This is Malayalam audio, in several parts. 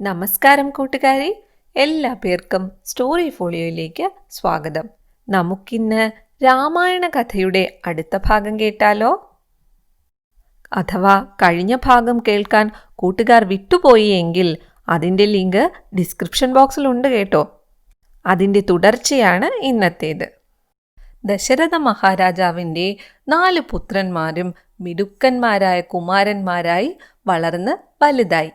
നമസ്കാരം കൂട്ടുകാരെ. എല്ലാ പേർക്കും സ്റ്റോറി ഫോളിയോയിലേക്ക് സ്വാഗതം. നമുക്കിന്ന് രാമായണ കഥയുടെ അടുത്ത ഭാഗം കേട്ടാലോ? അഥവാ കഴിഞ്ഞ ഭാഗം കേൾക്കാൻ കൂട്ടുകാർ വിട്ടുപോയി എങ്കിൽ അതിന്റെ ലിങ്ക് ഡിസ്ക്രിപ്ഷൻ ബോക്സിലുണ്ട് കേട്ടോ. അതിന്റെ തുടർച്ചയാണ് ഇന്നത്തേത്. ദശരഥ മഹാരാജാവിന്റെ നാല് പുത്രന്മാരും മിടുക്കന്മാരായ കുമാരന്മാരായി വളർന്ന് വലുതായി.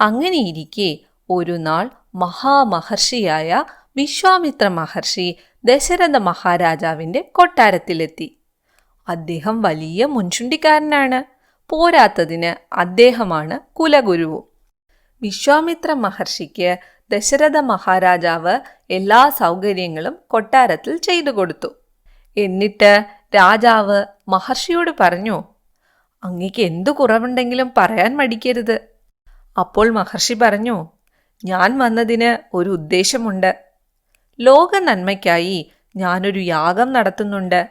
അങ്ങനെയിരിക്കെ ഒരു നാൾ മഹാമഹർഷിയായ വിശ്വാമിത്ര മഹർഷി ദശരഥ മഹാരാജാവിന്റെ കൊട്ടാരത്തിലെത്തി. അദ്ദേഹം വലിയ മുൻചുണ്ടിക്കാരനാണ്. പോരാത്തതിന് അദ്ദേഹമാണ് കുലഗുരുവും. വിശ്വാമിത്ര മഹർഷിക്ക് ദശരഥ മഹാരാജാവ് എല്ലാ സൗകര്യങ്ങളും കൊട്ടാരത്തിൽ ചെയ്തു കൊടുത്തു. എന്നിട്ട് രാജാവ് മഹർഷിയോട് പറഞ്ഞു അങ്ങക്ക് എന്തു കുറവുണ്ടെങ്കിലും പറയാൻ മടിക്കരുത്. അപ്പോൾ മഹർഷി പറഞ്ഞു ഞാൻ വന്നതിന് ഒരു ഉദ്ദേശമുണ്ട്. ലോക നന്മയ്ക്കായി ഞാനൊരു യാഗം നടത്തുന്നുണ്ട്.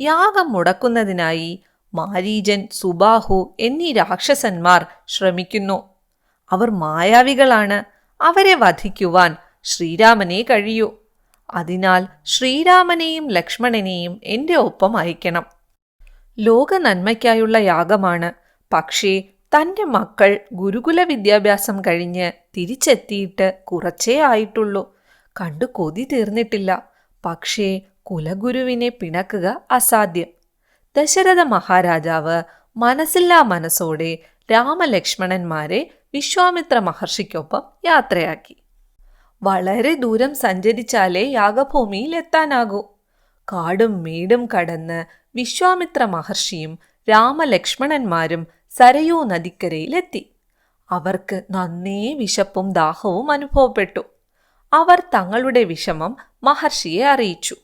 യാഗം മുടക്കുന്നതിനായി മാരീജൻ സുബാഹു എന്നീ രാക്ഷസന്മാർ ശ്രമിക്കുന്നു. അവർ മായാവികളാണ്. അവരെ വധിക്കുവാൻ ശ്രീരാമനെ കഴിയൂ. അതിനാൽ ശ്രീരാമനെയും ലക്ഷ്മണനെയും എന്റെ ഒപ്പം അയക്കണം. ലോക നന്മയ്ക്കായുള്ള യാഗമാണ്. പക്ഷേ തന്റെ മക്കൾ ഗുരുകുല വിദ്യാഭ്യാസം കഴിഞ്ഞ് തിരിച്ചെത്തിയിട്ട് കുറച്ചേ ആയിട്ടുള്ളൂ. കണ്ടു കൊതി തീർന്നിട്ടില്ല. പക്ഷേ കുലഗുരുവിനെ പിണക്കുക അസാധ്യം. ദശരഥ മഹാരാജാവ് മനസ്സില്ലാ മനസ്സോടെ രാമലക്ഷ്മണന്മാരെ വിശ്വാമിത്ര മഹർഷിക്കൊപ്പം യാത്രയാക്കി. വളരെ ദൂരം സഞ്ചരിച്ചാലേ യാഗഭൂമിയിൽ എത്താനാകൂ. കാടും മേടും കടന്ന് വിശ്വാമിത്ര മഹർഷിയും രാമലക്ഷ്മണന്മാരും സരയൂ നദിക്കരയിലെത്തി. അവർക്ക് നന്നേ വിശപ്പും ദാഹവും അനുഭവപ്പെട്ടു. അവർ തങ്ങളുടെ വിഷമം മഹർഷിയെ അറിയിച്ചു.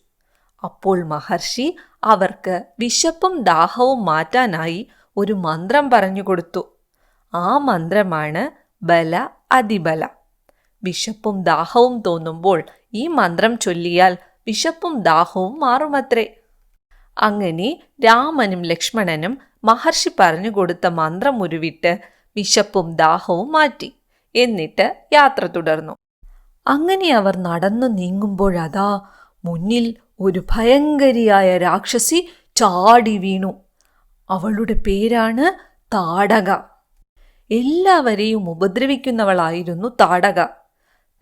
അപ്പോൾ മഹർഷി അവർക്ക് വിശപ്പും ദാഹവും മാറ്റാനായി ഒരു മന്ത്രം പറഞ്ഞു കൊടുത്തു. ആ മന്ത്രമാണ് ബല അതിബല. വിശപ്പും ദാഹവും തോന്നുമ്പോൾ ഈ മന്ത്രം ചൊല്ലിയാൽ വിശപ്പും ദാഹവും മാറുമത്രേ. അങ്ങനെ രാമനും ലക്ഷ്മണനും മഹർഷി പറഞ്ഞു കൊടുത്ത മന്ത്രം ഉരുവിട്ട് വിശപ്പും ദാഹവും മാറ്റി. എന്നിട്ട് യാത്ര തുടർന്നു. അങ്ങനെ അവർ നടന്നു നീങ്ങുമ്പോഴതാ മുന്നിൽ ഒരു ഭയങ്കരിയായ രാക്ഷസി ചാടി വീണു. അവളുടെ പേരാണ് താടക. എല്ലാവരെയും ഉപദ്രവിക്കുന്നവളായിരുന്നു താടക.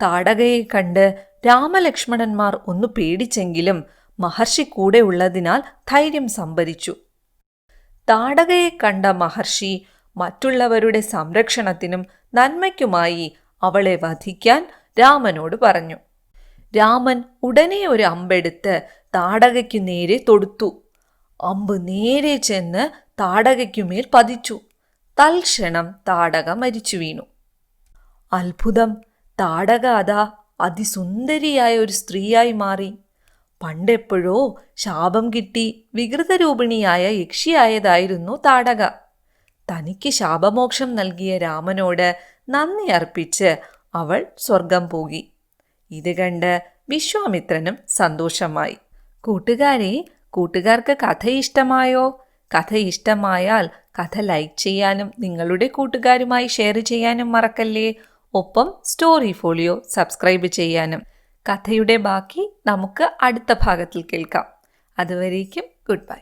താടകയെ കണ്ട് രാമലക്ഷ്മണന്മാർ ഒന്ന് പേടിച്ചെങ്കിലും മഹർഷി കൂടെ ഉള്ളതിനാൽ ധൈര്യം സംഭരിച്ചു. താടകയെ കണ്ട മഹർഷി മറ്റുള്ളവരുടെ സംരക്ഷണത്തിനും നന്മയ്ക്കുമായി അവളെ വധിക്കാൻ രാമനോട് പറഞ്ഞു. രാമൻ ഉടനെ ഒരു അമ്പെടുത്ത് താടകയ്ക്കു നേരെ തൊടുത്തു. അമ്പ് നേരെ ചെന്ന് താടകയ്ക്കുമേൽ പതിച്ചു. തൽക്ഷണം താടക മരിച്ചു വീണു. അത്ഭുതം. താടക അതാ അതിസുന്ദരിയായ ഒരു സ്ത്രീയായി മാറി. പണ്ടെപ്പോഴോ ശാപം കിട്ടി വികൃതരൂപിണിയായ യക്ഷിയായതായിരുന്നു താടക. തനിക്ക് ശാപമോക്ഷം നൽകിയ രാമനോട് നന്ദി അർപ്പിച്ച് അവൾ സ്വർഗം പോകി. ഇത് കണ്ട് വിശ്വാമിത്രനും സന്തോഷമായി. കൂട്ടുകാരെ കൂട്ടുകാർക്ക് കഥ ഇഷ്ടമായോ കഥ ഇഷ്ടമായാൽ കഥ ലൈക്ക് ചെയ്യാനും നിങ്ങളുടെ കൂട്ടുകാരുമായി ഷെയർ ചെയ്യാനും മറക്കല്ലേ. ഒപ്പം സ്റ്റോറി ഫോളിയോ സബ്സ്ക്രൈബ് ചെയ്യാനും. കഥയുടെ ബാക്കി നമുക്ക് അടുത്ത ഭാഗത്തിൽ കേൾക്കാം. അതുവരേക്കും ഗുഡ് ബൈ.